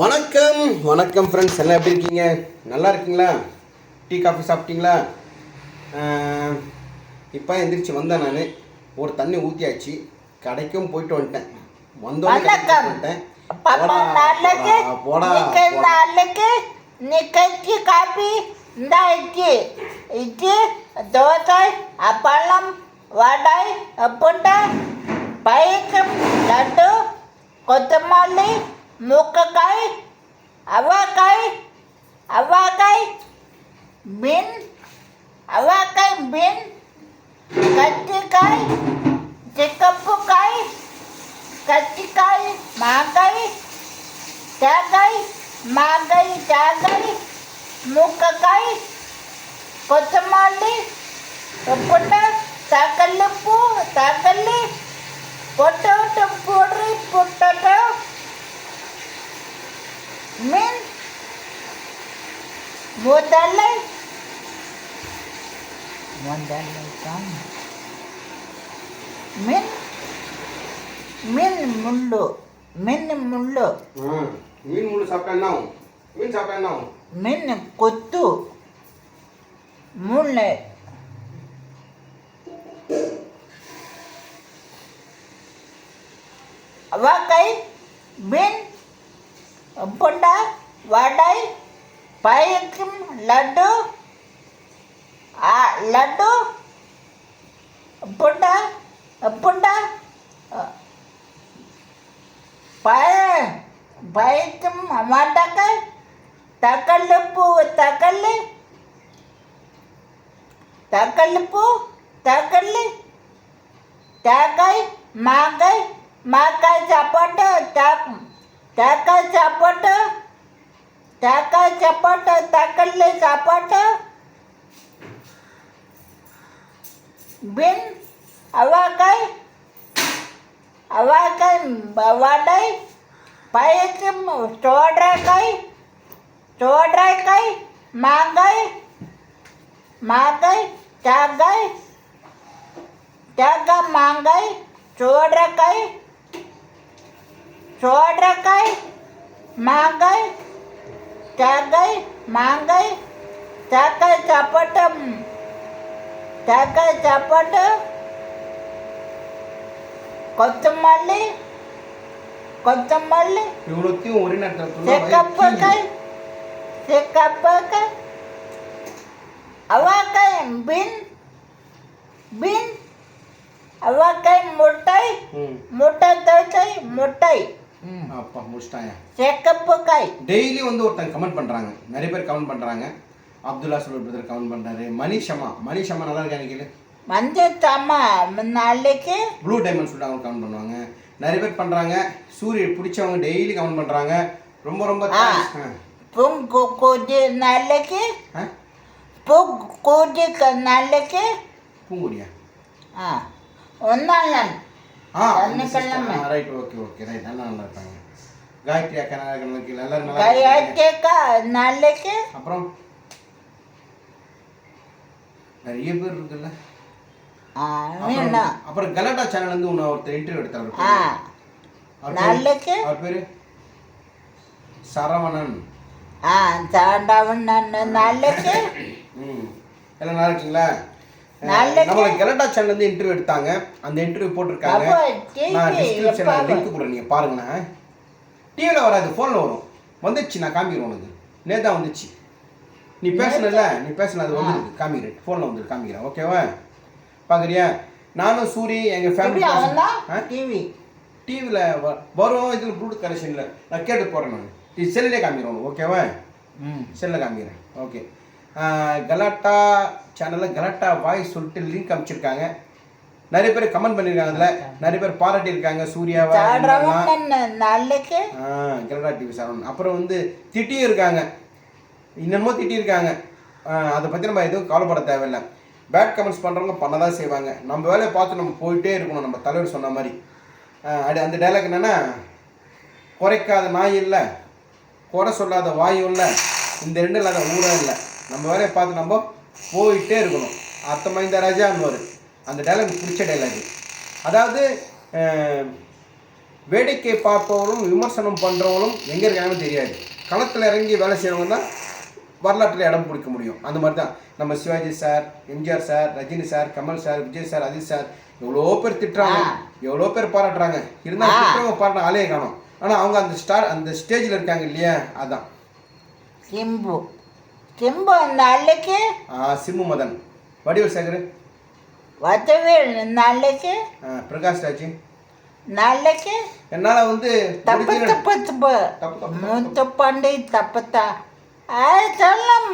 வணக்கம் வணக்கம் ஃப்ரெண்ட்ஸ் எல்லாம் எப்படி இருக்கீங்க? நல்லா இருக்கீங்களா? டீ காஃபி சாப்பிட்டீங்களா? இப்போ எந்திரிச்சு வந்தேன் நான். ஒரு தண்ணி ஊற்றியாச்சு கடைக்கும் போயிட்டு வந்துட்டேன். வந்தோடனே. வந்துட்டேன் போடா இன்னைக்கு போடா நாளைக்கு நீ கட்சி காப்பி இந்த இட்லி. இட்லி தோசை அப்பளம் வடை புட்டை பயக்கம் லட்டு கொத்தமல்லி மூக்கக்காய் அவக்காய் அவக்காய் மீன் அவக்காய் மீன் கத்திரிக்காய் சிக்கப்புக்காய் கத்திரிக்காய் மாங்காய் தேங்காய் மாங்காய் தேங்காய் மூக்கக்காய் கொத்தமல்லி புட்டு தக்கல்லி பூ தக்கல்லி பொட்டோட்டோ பொடி பொட்டோட்டோ மீன் முதல்லை முதல்லை தான் மீன் மீன் முள்ளு மீன் முள்ளு ஆ, மீன் முள்ளு சாப்பிட்டா என்ன ஆகும் மீன் சாப்பிட்டா என்ன ஆகும் மீன் கொத்து முள்ளு அவக்காய் மீன் புண்டா வடை பயக்கம் லட்டு லட்டு புண்டா புண்டா பய பயக்கம் மாட்டாக்காய் தக்கல்லு பூ தக்கல்லு தக்கல்லு பூ தக்கல்லு தேங்காய் மாங்காய் மாங்காய் சாப்பாட்டு தேக் தேங்காய் சாப்பாட்டு தேங்காய் சாப்பாட்டு தக்கல்லு சாப்பாட்டு பின் அவக்காய் அவக்காய் வடை பயக்கம் சோடக்காய் சோடக்காய் மாங்காய் மாங்காய் தேங்காய் தேங்காய் மாங்காய் சோடக்காய் சோடக்காய் மாங்காய் தேங்காய் மாங்காய் தேங்காய் சாப்பாட்டு தேங்காய் சாப்பாட்டு கொத்தமல்லி கொத்தமல்லி இவ்வளோத்தையும் ஒரே நேரத்தில் செக்கப்பக்காய் செக்கப்பக்காய் அவக்காய் பின் பின் அவக்காய் முட்டை ம் முட்டை தோசை முட்டை அப்பா முடிச்சிட்டாங்க. செக்கப்பக்காய் டெய்லி வந்து ஒருத்தங்க கமெண்ட் பண்ணுறாங்க நிறைய பேர் கமெண்ட் பண்ணுறாங்க அப்துல்லா சொல்வர் பிரதர் கமெண்ட் பண்ணுறாரு மணிஷமா மணிஷமா நல்லா இருக்கா கேளு. மஞ்சள் தம்மா நாளைக்கு ப்ளூ டைமண்ட் சொல்லிட்டு அவங்க கமெண்ட் பண்ணுவாங்க. நிறைய பேர் பண்ணுறாங்க சூரிய பிடிச்சவங்க டெய்லி கமெண்ட் பண்ணுறாங்க ரொம்ப ரொம்ப. பொங்கு கூடி நாளைக்கு ஆ? பொங் கூடி நாளைக்கு பூங்குடியா? ஆ. ஒன்னாளன் ஆ. ரைட் ஓகே ஓகே ரைட் நல்லா நல்லா இருப்பாங்க காயத்ரி அக்கா நல்லா இருக்காங்க. எல்லாரும் நல்லா நாளைக்கு? அப்புறம்? நிறைய பேர் இருக்குல்ல. அப்புறம் கலாட்டா சேனல் வந்து உன்னை ஒருத்தர் இன்டர்வியூ எடுத்தாரு நாளைக்கு? அவர் பேரு? சரவணன். ஆ சாண்டவன் நாளைக்கு? ம். எல்லாம் நல்லா இருக்கீங்களா? நம்மளுக்கு கலட்டா சேனல் இருந்து இன்டர்வியூ எடுத்தாங்க. அந்த இன்டர்வியூ போட்டிருக்காங்க. நான் டிஸ்கிரிப்ஷனில் லிங்க் கூட நீங்கள் பாருங்கண்ணா டிவியில் வராது ஃபோனில் வரும். வந்துச்சு நான் காமிக்கிறேன் உனக்கு. நேதா வந்துச்சு. நீ பேசணும்ல நீ பேசணும் அது வந்துருக்கு காமிக்கிறேன். ஃபோனில் வந்து காமிக்கிறேன். ஓகேவா பார்க்குறியா நானும் சூரி எங்கள் ஃபேமிலி டிவி டிவியில் வரும் இதில் ப்ளூடூத் கனெக்ஷனில் நான் கேட்டு போகிறேன் நான். இது செல்லிலே காமிக்கிறேன் ஓகேவா ம். செல்லில் காமிக்கிறேன். ஓகே கலாட்டா சேனலில் கலாட்டா வாய்ஸ் சொல்லிட்டு லிங்க் அனுப்பிச்சிருக்காங்க. நிறைய பேர் கமெண்ட் பண்ணியிருக்காங்க அதில். நிறைய பேர் பாராட்டியிருக்காங்க சூர்யாவா கனடா டிவி சரவணன். அப்புறம் வந்து திட்டியும் இருக்காங்க. இன்னமும் திட்டியிருக்காங்க. ஆ, அதை பற்றி நம்ம எதுவும் கவலைப்பட தேவையில்லை. பேட் கமெண்ட்ஸ் பண்ணுறவங்க பண்ண தான் செய்வாங்க. நம்ம வேலையை பார்த்து நம்ம போயிட்டே இருக்கணும் நம்ம தலைவர் சொன்ன மாதிரி. அது அந்த டைலாக் என்னென்னா குறைக்காத நாய் இல்லை குறை சொல்லாத வாயும் இல்லை இந்த ரெண்டு இல்லாத ஊரம் இல்லை. நம்ம வேலையை பார்த்து நம்ம போயிட்டே இருக்கணும். அர்த்தமைந்த ராஜான்னு அந்த டைலாக் பிடிச்ச டைலாக் அதாவது வேடிக்கை பார்ப்பவரும் விமர்சனம் பண்ணுறவங்களும் எங்கே இருக்காங்கன்னு தெரியாது. களத்தில் இறங்கி வேலை செய்கிறவங்க தான் வரலாற்றில் இடம் பிடிக்க முடியும். அந்த மாதிரி தான் நம்ம Sivaji sir MGR sir Rajini sir Kamal sir Vijay sir Ajith sir எவ்வளோ பேர் திட்டுறாங்க. எவ்வளோ பேர் பாராட்டுறாங்க. இருந்தாலும் ஆ. திட்டுறவங்க பாராட்ட ஆளே காணும். ஆனால் அவங்க அந்த ஸ்டார் அந்த ஸ்டேஜில் இருக்காங்க இல்லையா? அதான். சிம்பு நாளைக்கு ஆ, சிம்மு மதன். வடிவல் சேகர். வதவேல் நாளைக்கு பிரகாஷ் ராஜ். நாளைக்கு என்னால் வந்து தப்பு தப்பு தப்பு. மூத்த பாண்டி தப்புத்தா ஆ சொல்லம்.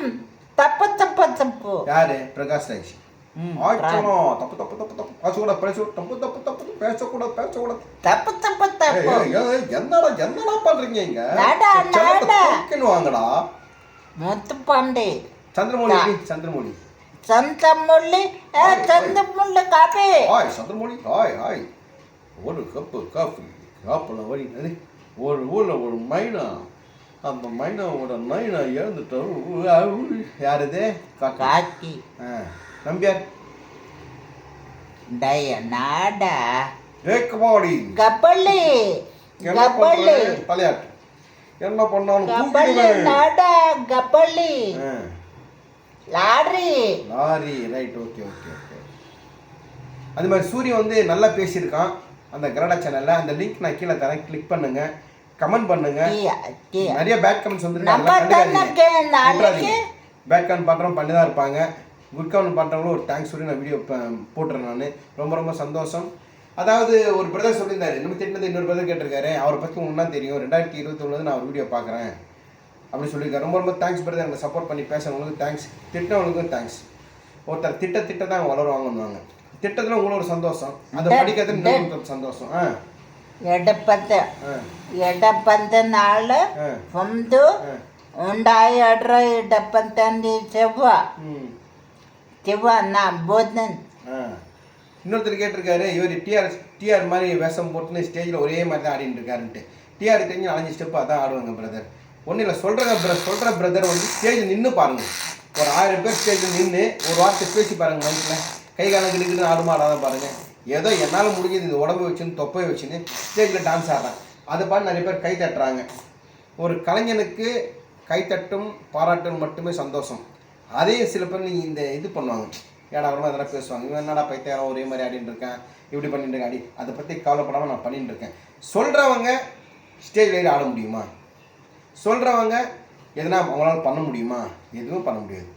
தப்பு தப்பு தப்பு. யாரு? பிரகாஷ் ராஜ். ஆச்சனம் தப்பு தப்பு தப்பு தப்பு. பேசக்கூடாது பேச தப்பு தப்பு தப்பு பேசக்கூடாது பேசக்கூடாது தப்பு தப்பு தப்பு. என்னடா என்னடா பண்றீங்க இங்க? வாங்கடா. மூத்த பாண்டி சந்திரமௌழி எப்படி? சந்திரமௌழி சந்தமுள்ளி ஏ சந்தமுள்ளி coffee hi Chandramouli hi hi ஒரு கப்பு காஃபி காப்பில் வழி அது ஒரு ஊரில் ஒரு மைனா. அந்த மைனாவோட நைனா இறந்துட்டோம் யார் இது காக்கா. காக்கி. ஆ நம்பியார். டய நாடா. ஏக்கமாடி. கப்பலி. என்ன கப்பலி. பண்றது? தலையாட்டு என்ன பண்ணாலும். நாடா கப்பலி. ஆ, lorry. Lorry right okay okay okay அது மாதிரி சூரியன் வந்து நல்லா பேசியிருக்கான் அந்த கரடா சேனல்ல அந்த லிங்க் நான் கீழே தரேன். கிளிக் பண்ணுங்க. கமெண்ட் பண்ணுங்க. நிறைய பேக் கமெண்ட்ஸ் வந்து நம்ம தனக்கு நாளைக்கு பேக் கமெண்ட் பண்ணுறோம் பண்ணி தான் இருப்பாங்க. குட் கமெண்ட் பண்ணுறவங்களும் ஒரு தேங்க்ஸ் சொல்லி நான் வீடியோ போட்டுறேன் நான். ரொம்ப ரொம்ப சந்தோஷம். அதாவது ஒரு பிரதர் சொல்லியிருந்தாரு நம்ம திட்டினது இன்னொரு பிரதர் கேட்டிருக்காரு அவரை பற்றி உங்களுக்கு தான் தெரியும் ரெண்டாயிரத்தி இருபத்தி நான் அவர் வீடியோ பார்க்குறேன் அப்படின்னு சொல்லியிருக்காரு ரொம்ப ரொம்ப தேங்க்ஸ் பிரதர் எனக்கு சப்போர்ட் பண்ணி பேசுறவங்களுக்கு தேங்க்ஸ் திட்டினவங்களுக்கும் தேங்க்ஸ் ஒருத்தர் திட்ட திட்ட தான் அவங்க வளருவாங்கன்னுவாங்க திட்டத்தில் உங்களுக்கு ஒரு சந்தோஷம் அதை டே- படிக்கிறது இன்னொரு ஒரு சந்தோஷம் ஆ ಎಡಪದ ஆ ಎಡಪದ ನಾಳ ஆ ಒಂದು ஆ ಉಂಡಾಯಡ್ರ ಎಡಪಂತಂದಿ ಚೆವ್ವ ம் ಚೆವ್ವ ನಾ ಬೋಧನ್ ஆ. இன்னொருத்தர் கேட்டிருக்காரு இவர் டிஆர் டிஆர் மாதிரி வேஷம் போட்டுன்னு ஸ்டேஜில் ஒரே மாதிரி தான் ஆடிட்டு இருக்காருன்ட்டு டிஆர் தெரிஞ்சு அஞ்சு ஸ்டெப் அதான் ஆடுவாங்க பிரதர் ஒன்றும் இல்லை சொல்கிற பிர சொல்கிற பிரதர் வந்து ஸ்டேஜில் நின்று பாருங்க. ஒரு ஆயிரம் பேர் ஸ்டேஜில் நின்று ஒரு வார்த்தை பேசி பாருங்கள் மைக்கில் கை காலம் கிடுக்குன்னு ஆடுமா ஆடாத பாருங்கள் ஏதோ என்னால் முடிஞ்சது இந்த உடம்பு வச்சுன்னு தொப்பை வச்சுன்னு ஸ்டேஜில் டான்ஸ் ஆடுறான். அதை பார்த்து நிறைய பேர் கை தட்டுறாங்க. ஒரு கலைஞனுக்கு கைத்தட்டும் பாராட்டும் மட்டுமே சந்தோஷம். அதே சில பேர் நீங்கள் இந்த இது பண்ணுவாங்க. ஏடா அப்புறமா எதனா பேசுவாங்க. இவன் என்னடா பைத்தியாரம் ஒரே மாதிரி ஆடிட்டு இருக்கேன். இப்படி பண்ணிட்டு இருக்கேன். அடி அதை பற்றி கவலைப்படாமல் நான் பண்ணிட்டு இருக்கேன். சொல்கிறவங்க ஸ்டேஜில் ஏறி ஆட முடியுமா? சொல்கிறவங்க எதனா அவங்களால பண்ண முடியுமா? எதுவும் பண்ண முடியாது.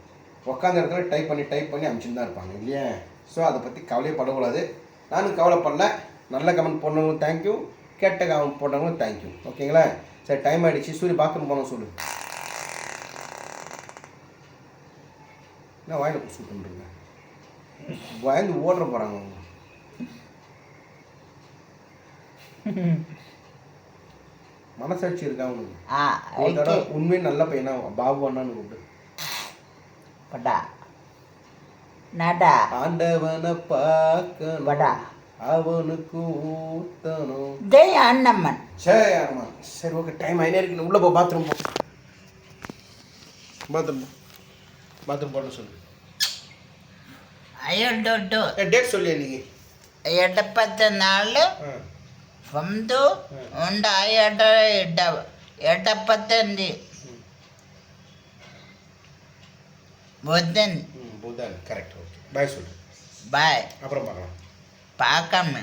உட்காந்த இடத்துல டைப் பண்ணி டைப் பண்ணி அமிச்சுட்டு தான் இருப்பாங்க இல்லையா? ஸோ அதை பற்றி கவலையே படக்கூடாது நானும் கவலைப்படல. நல்ல கமெண்ட் போடுறவங்களும் தேங்க்யூ கெட்ட கமெண்ட் போடுறவங்களும் தேங்க்யூ ஓகேங்களா சரி டைம் ஆகிடுச்சு சூரிய பாத்ரூம் போகணும் சொல்லு. என்ன வாயில் சூட் பண்ணுறீங்க பயந்து ஓடுற போகிறாங்க மனசாட்சி இருக்கா அவங்களுக்கு உண்மையை நல்ல பையனா பாபு அண்ணான்னு கூப்பிட்டு பட்டா நாடா. ஆண்டவனை பார்க்கணும். படா அவனுக்கு ஊத்தணும். ஜெய் அண்ணம்மன். சரி சரி ஓகே டைம் ஆயினே இருக்கு உள்ள போ பாத்ரூம் போ. பாத்ரூம் போ. பாத்ரூம் போட சொல்லு. ஐயடோட்டோ டேட் சொல்லு நீ எட்டப்பத்து நாலு ஒன்று ஒன்று ஆயிரத்தி எட்ட எட்டப்பத்தஞ்சு புதன் புதன் கரெக்ட் ஓகே பாய் சொல்லு பாய் அப்புறம் பார்க்கலாம் பார்க்காம